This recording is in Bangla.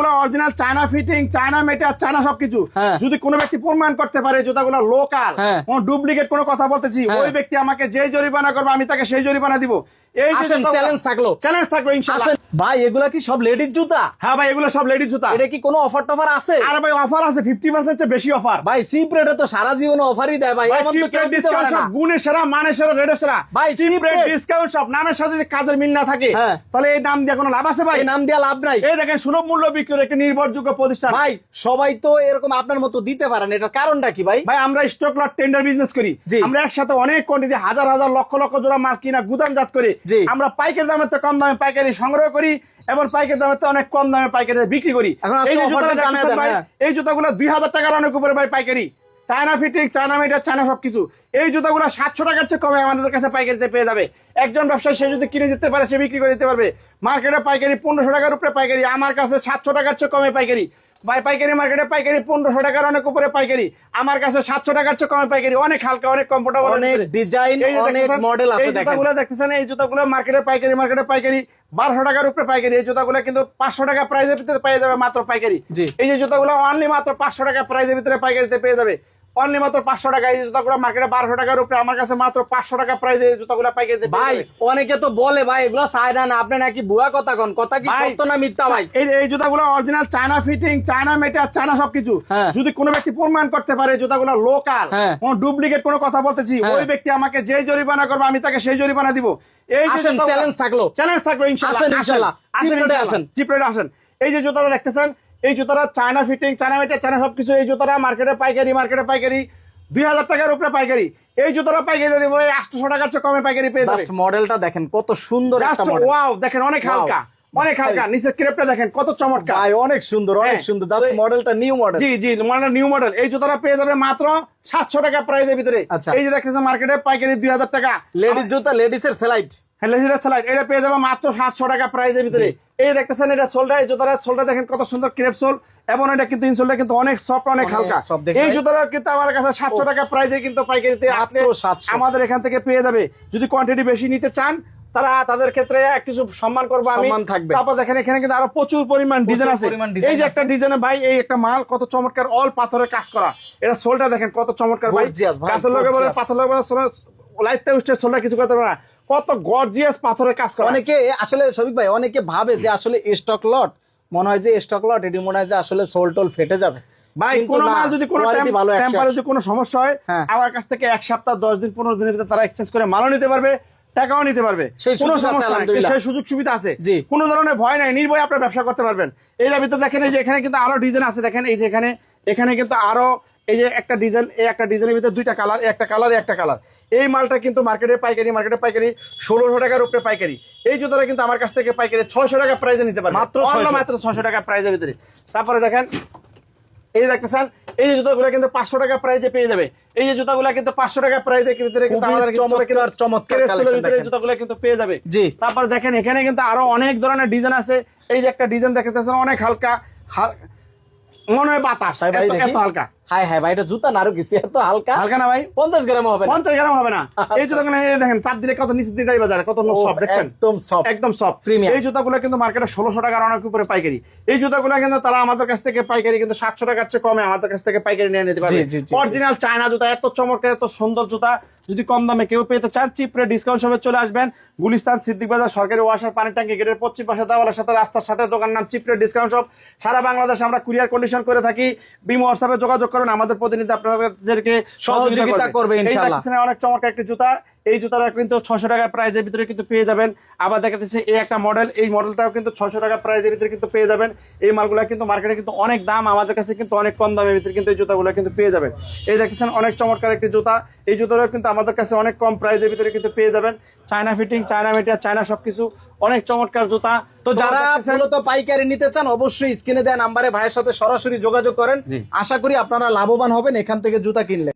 জুতাগুলো original China fitting China material China সবকিছু। হ্যাঁ। যদি কোনো ব্যক্তি প্রমাণ করতে পারে জুতাগুলো লোকাল। কোন ডুপ্লিকেট কোনো কথা বলতেছি হ্যাঁ। ওই ব্যক্তি আমাকে যে জরিমানা করবে আমি তাকে সেই জরিমানা দিব। এই চ্যালেঞ্জ থাকল। চ্যালেঞ্জ থাকল ইনশাআল্লাহ। ভাই এগুলা কি সব লেডিস জুতা? হ্যাঁ ভাই এগুলো সব লেডিস জুতা। এটা কি কোনো অফার টফার আছে? আরে ভাই অফার আছে ফিফটি পার্সেন্ট বেশি অফার ভাই রেটে তো সারা জীবন অফারই দেয় ভাই এমন তো কেউ দিতে পারে না। গুণে সেরা মানে সেরা রেটে সেরা। ভাই, চিপ cheap রেট ডিসকাউন্ট সব নামের সাথে যদি কাজের মিল না থাকে হ্যাঁ। তাহলে এই নাম দিয়ে কোনো লাভ আছে ভাই? এই নাম দেওয়া লাভ নাই। এই দেখেন সুলভ মূল্য বিক্রির একটা নির্ভরযোগ্য প্রতিষ্ঠান। ভাই সবাই তো এরকম আপনার মতো দিতে পারেন এটার কারণটা কি ভাই? ভাই আমরা স্টক লট টেন্ডার বিজনেস করি। আমরা একসাথে অনেক কোয়ান্টিটি হাজার হাজার লক্ষ লক্ষ জোড়া মাল কিনা গুদামজাত করি। আমরা পাইকারি দামে তো কম দামে পাইকারি সংগ্রহ করি এবং পাইকারি দামে তো অনেক কম দামে পাইকারি বিক্রি করি। হ্যাঁ। এই জুতাগুলো দুই হাজার টাকার অনেক উপরে ভাই পাইকারি। China fitting China material China সবকিছু। এই জুতাগুলো সাতশো টাকার চেয়ে কমে আমাদের কাছে পাইকারিতে পেয়ে যাবে। একজন ব্যবসায়ী সে যদি কিনে দিতে পারে সে বিক্রি করে দিতে পারবে। মার্কেটে পাইকারি পনেরোশো টাকার উপরে পাইকারি আমার কাছে সাতশো টাকার চেয়ে কমে পাইকারি। পাইকারি মার্কেটে পাইকারি পনেরোশো টাকার অনেক উপরে পাইকারি। আমার কাছে সাতশো টাকার চেয়ে কমে পাইকারি। অনেক হালকা অনেক কমফোর্টেবল অনেক ডিজাইন অনেক মডেল আছে এই জুতাগুলো দেখতেছেন এই জুতাগুলো মার্কেটে পাইকারি মার্কেটে পাইকারি বারোশো টাকার উপরে পাইকারি। এই জুতাগুলো কিন্তু পাঁচশো টাকা প্রাইজের ভিতরে পেয়ে যাবে মাত্র পাইকারি। এই যে জুতাগুলো অনলি মাত্র পাঁচশো টাকা প্রাইজের ভিতরে পাইকারিতে পেয়ে যাবে। অনলি মাত্র পাঁচশো টাকা এই জুতাগুলো মার্কেটে বারোশো টাকার উপরে আমার কাছে মাত্র পাঁচশো টাকা প্রাইজে এই জুতাগুলো পেয়ে ভাই অনেকে তো বলে ভাই এগুলো চায় না। আপনি নাকি বুয়া কথা কন? কথা কি সত্য না মিথ্যা ভাই? এই এই জুতাগুলো original China fitting China material China সবকিছু। হ্যাঁ। যদি কোনো ব্যক্তি প্রমাণ করতে পারে জুতাগুলো লোকাল। কোন ডুপ্লিকেট কোনো কথা বলতেছি হ্যাঁ। ওই ব্যক্তি আমাকে যে জরিমানা করবে আমি তাকে সেই জরিমানা দিব। এই আসেন চ্যালেঞ্জ থাকল। চ্যালেঞ্জ থাকল ইনশাআল্লাহ আসেন ইনশাআল্লাহ। আসেন আসেন। এই যে জুতাটা দেখতেছেন এই জুতাটা China fitting China material China সবকিছু। এই জুতাটা মার্কেটে পাইকারি মার্কেটে পাইকারি। দুই হাজার টাকার উপরে পাইকারি। এই জুতাটা পাইকারি দেবো এই আটশো টাকার চেয়ে কমে পাইকারি পেয়ে যাবে। মডেলটা দেখেন কত সুন্দর ওয়াও দেখেন অনেক হালকা অনেক হালকা। নিচের ক্রেপটা দেখেন কত চমৎকার। ভাই অনেক সুন্দর অনেক হ্যাঁ। সুন্দর। জাস্ট মডেলটা নিউ মডেল জি জি মডেল নিউ মডেল এই জুতাটা পেয়ে যাবে মাত্র সাতশো টাকা প্রাইজের ভিতরে। আচ্ছা। এই যে দেখতেছেন মার্কেটে পাইকারি দুই হাজার টাকা। লেডিস জুতা লেডিস এর সেলাইট স্যালাইড এটা পেয়ে যাবে মাত্র সাতশো টাকা প্রাইজের ভিতরে। এই দেখতেছেন এটা সোলটা এই জুতার সোলটা দেখেন কত সুন্দর ক্রেপ সোল। এবং এটা কিন্তু ইনসোলটা কিন্তু অনেক সফট অনেক অনেক হালকা। এই জুতাটা কিন্তু আমার কাছে সাতশো টাকা প্রাইজে কিন্তু পাইকারিতে মাত্র আসলে 700 আমাদের এখান থেকে পেয়ে যাবে। যদি কোয়ান্টিটি বেশি নিতে চান তারা তাদের ক্ষেত্রে কিছু সম্মান করব আমি। থাকবে। তারপর দেখেন এখানে কিন্তু আরও প্রচুর পরিমাণ ডিজাইন আছে। এই যে একটা ডিজাইনে ভাই এই একটা মাল কত চমৎকার অল পাথরের কাজ করা। এটা সোলটা দেখেন কত চমৎকার ভাই। কাছের লোকে বলে পাথর লোকে বলে লাইফটা উঠছে সোলটা কিছু করতে পারে না। কত গর্জিয়াস পাথরের কাজ করা। অনেকে আসলে শফিক ভাই অনেকে ভাবে যে আসলে স্টক লট মনে হয় যে স্টক লট এটি মনে হয় যে আসলে সোল টোল ফেটে যাবে। ভাই কোনো মাল যদি কোনো quality ভালো একশো টেম্পারে যদি কোনো সমস্যা হয়। আমার কাছ থেকে এক সপ্তাহ দশ দিন পনেরো দিনের ভিতরে তারা এক্সচেঞ্জ করে মালও নিতে পারবে টাকাও নিতে পারবে। কোনো সুযোগ সমস্যা সেই সুযোগ সুবিধা আছে। কোনো ধরনের ভয় নাই নির্ভয় আপনার ব্যবসা করতে পারবেন। এর ভিতরে দেখেন এই যে এখানে কিন্তু আরও ডিজাইন আছে দেখেন এই যে এখানে এখানে কিন্তু আরও এই যে একটা ডিজাইন এই একটা ডিজাইনের ভিতরে দুইটা কালার একটা কালার একটা কালার এই মালটা কিন্তু মার্কেটে পাইকারি মার্কেটে পাইকারি ষোলোশো টাকার উপরে পাইকারি। এই জুতোটা কিন্তু আমার কাছ থেকে পাইকারি ছয়শো টাকা প্রাইজে নিতে পারে মাত্র মাত্র ছয়শো টাকা প্রাইজের ভিতরে। তারপরে দেখেন এই দেখতেছেন এই যে জুতাগুলো কিন্তু পাঁচশো টাকা প্রাইজে পেয়ে যাবে। এই যে জুতাগুলো কিন্তু পাঁচশো টাকা প্রাইজের ভিতরে কিন্তু আমাদের চমৎকার। জুতাগুলো কিন্তু পেয়ে যাবে। জি। তারপর দেখেন এখানে কিন্তু আরও অনেক ধরনের ডিজাইন আছে। এই যে একটা ডিজাইন দেখতেছেন অনেক হালকা হাল- মনে হয় বাতাস এত হালকা। হাই হাই ভাই এটা জুতা না আরও কিছু? এত হালকা? হালকা না ভাই? পঞ্চাশ গ্রাম হবে পঞ্চাশ গ্রাম হবে না। এই জুতাগুলো দেখেন চাপ দিলে কত নিচে বাজার কত সব দেখছেন? একদম সফট একদম সফট Premium। এই জুতাগুলো কিন্তু মার্কেটে ষোলোশো টাকার অনেক উপরে পাইকারি। এই জুতাগুলো কিন্তু তারা আমাদের কাছ থেকে পাইকারি কিন্তু সাতশো টাকার চেয়ে কমে আমাদের কাছ থেকে পাইকারি নিয়ে নিতে জি। অরিজিনাল চায়না জুতা এত চমৎকার এত সুন্দর জুতা। যদি কম দামে কেউ পেতে চান চিপ রে ডিসকাউন্ট সবে চলে আসবেন। গুলিস্তান সিদ্দিক বাজার সরকারি ওয়াসার পানি ট্যাঙ্কি গেটের পশ্চিম পাশে দেওয়ালের সাথে রাস্তার সাথে দোকান নাম চিপ রে ডিসকাউন্ট সব সারা বাংলাদেশে আমরা কুরিয়ার কন্ডিশন করে থাকি। বিমো হোয়াটসঅ্যাপে যোগাযোগ করুন আমাদের প্রতিনিধি আপনাদেরকে সহযোগিতা করবে, ইনশাআল্লাহ। অনেক চমৎকার একটি জুতা এই জুতাটা কিন্তু ছশো টাকার প্রাইজের ভিতরে কিন্তু পেয়ে যাবেন। আবার দেখা যাচ্ছে এই একটা মডেল এই মডেলটাও কিন্তু ছশো টাকা প্রাইজের ভিতরে কিন্তু পেয়ে যাবেন। এই মালগুলো কিন্তু মার্কেটে কিন্তু অনেক দাম আমাদের কাছে কিন্তু অনেক কম দামের ভিতরে কিন্তু এই জুতাগুলো কিন্তু পেয়ে যাবেন। এই দেখতেছেন অনেক চমৎকার একটি জুতা। এই জুতাটাও কিন্তু আমাদের কাছে অনেক কম প্রাইজের ভিতরে কিন্তু পেয়ে যাবেন। China fitting China material China সবকিছু অনেক চমৎকার জুতা। তো যারা মূলত পাইকারি নিতে চান অবশ্যই স্ক্রিনে দেওয়া নাম্বারে ভাইয়ের সাথে সরাসরি যোগাযোগ করেন। আশা করি আপনারা লাভবান হবেন এখান থেকে জুতা কিনলে।